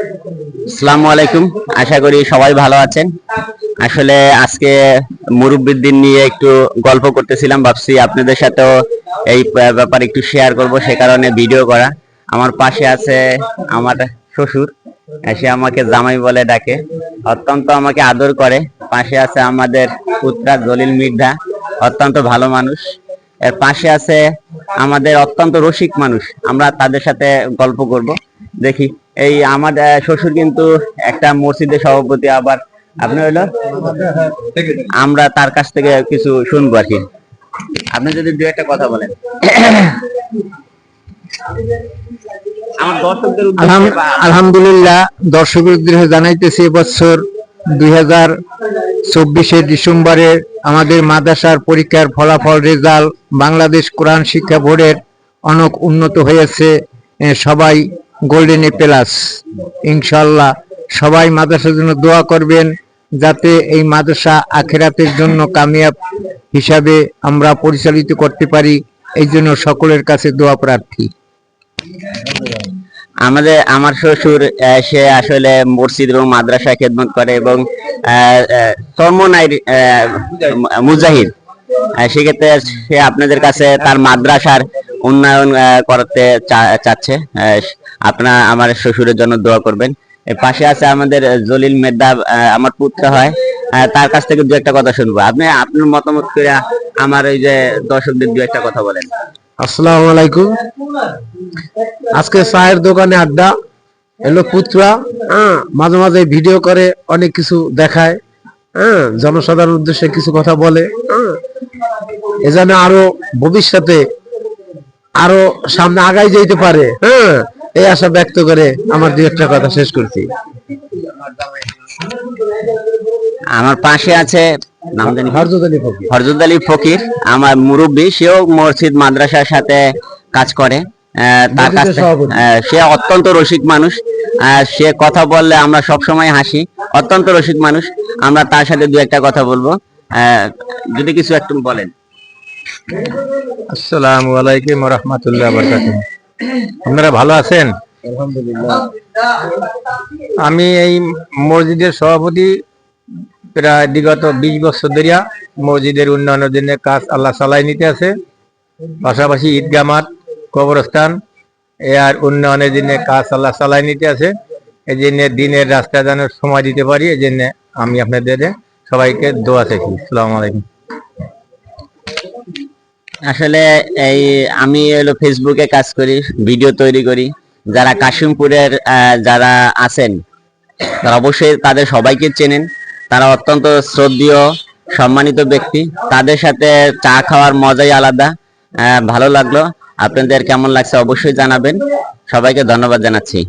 আসসালামু আলাইকুম। আশা করি সবাই ভালো আছেন। আসলে আজকে মুরব্বীর দিন নিয়ে একটু গল্প করতেছিলাম, ভাবছি আপনাদের সাথেও এই ব্যাপারে একটু শেয়ার করব, সে কারণে ভিডিও করা। আমার পাশে আছে আমার শ্বশুর, সে আমাকে জামাই বলে ডাকে। অত্যন্ত আমাকে আদর করে। পাশে আছে আমাদের পুত্রা জলিল মির্ধা অত্যন্ত ভালো মানুষ। এর পাশে আছে আমাদের অত্যন্ত রসিক মানুষ। আমরা তাদের সাথে গল্প করব। দেখি। এই আমার শ্বশুর কিন্তু একটা মসজিদের সভাপতি আবার আপনি হইল আমরা তার কাছ থেকে কিছু শুনব আর কি। আপনি যদি দু একটা কথা বলেন। আমার দর্শকদের আলহামদুলিল্লাহ দর্শকের উদ্দেশ্যে জানাইতেছি এবছর দুই হাজার চব্বিশে ডিসেম্বরে আমাদের মাদ্রাসার পরীক্ষার ফলাফল রেজাল্ট বাংলাদেশ কোরআন শিক্ষা বোর্ডের অনেক উন্নত হয়েছে। সবাই গোল্ডেন এ প্লাস ইনশাল্লাহ সবাই মাদ্রাসার জন্য দোয়া করবেন যাতে এই মাদ্রাসা আখেরাতের জন্য কামিয়াব হিসাবে আমরা পরিচালিত করতে পারি। এই জন্য সকলের কাছে দোয়া প্রার্থী। আমাদের, আমার শ্বশুর সে আসলে মসজিদ এবং মাদ্রাসা খেদমত করে এবং চর্মনাই মুজাহিদ। সেক্ষেত্রে সে আপনাদের কাছে তার মাদ্রাসার উন্নয়ন করতে চাচ্ছে। আপনার আমার শ্বশুরের জন্য দোয়া করবেন। পাশে আছে আমাদের জলিল মেদ্দা আমার পুত্র হয়। তার কাছ থেকে দু একটা কথা শুনব। আপনি আপনার মতামত করে আমার ওই যে দর্শকদের দু একটা কথা বলেন। আসসালামু আলাইকুম। আজকে চায়ের দোকানে আড্ডা। এলো পুত্রা হ্যাঁ মাঝে মাঝে ভিডিও করে, অনেক কিছু দেখায়। হ্যাঁ জনসাধারণ উদ্দেশ্যে কিছু কথা বলে। হ্যাঁ এজন্য আরও ভবিষ্যতে আরও সামনে আগাই যেতে পারে। হ্যাঁ এই আশা ব্যক্ত করে আমার দু একটা কথা শেষ করছি। আমার পাশে আছে নাম জানি হরজত আলী ফকির। হরজত আলী ফকির আমার মুরব্বী সেও মসজিদ মাদ্রাসার সাথে কাজ করে। তার কাছ সে অত্যন্ত রসিক মানুষ। আহ, সে কথা বললে আমরা সব সময় হাসি অত্যন্ত রসিক মানুষ। আমরা তার সাথে দু একটা কথা বলব। আহ, যদি কিছু একটু বলেন। আসসালামু আলাইকুম রহমতুল্লাহ বরকাত আপনারা ভালো আছেন? আমি এই মসজিদের সভাপতি প্রায় বিগত বিশ বছর ধরিয়া মসজিদের উন্নয়নের জন্য কাজ আল্লাহ চালাই নিতে আছে। পাশাপাশি ঈদগাহ মাঠ কবরস্থান এ আর উন্নয়নের জন্য কাজ আল্লাহ চালাই নিতে আছে। এই জন্য দিনের রাস্তা যেন সময় দিতে পারি এই জন্য আমি আপনাদের সবাইকে দোয়া চাইছি। আসসালামু আলাইকুম। আসলে এই আমি হলো ফেসবুকে কাজ করি ভিডিও তৈরি করি। যারা কাশিমপুরের যারা আছেন, তারা অবশ্যই তাদের সবাইকে চেনেন। তারা অত্যন্ত শ্রদ্ধেয়, সম্মানিত ব্যক্তি। তাদের সাথে চা খাওয়ার মজাই আলাদা। ভালো লাগল। আপনাদের কেমন লাগছে অবশ্যই জানাবেন। সবাইকে ধন্যবাদ জানাচ্ছি।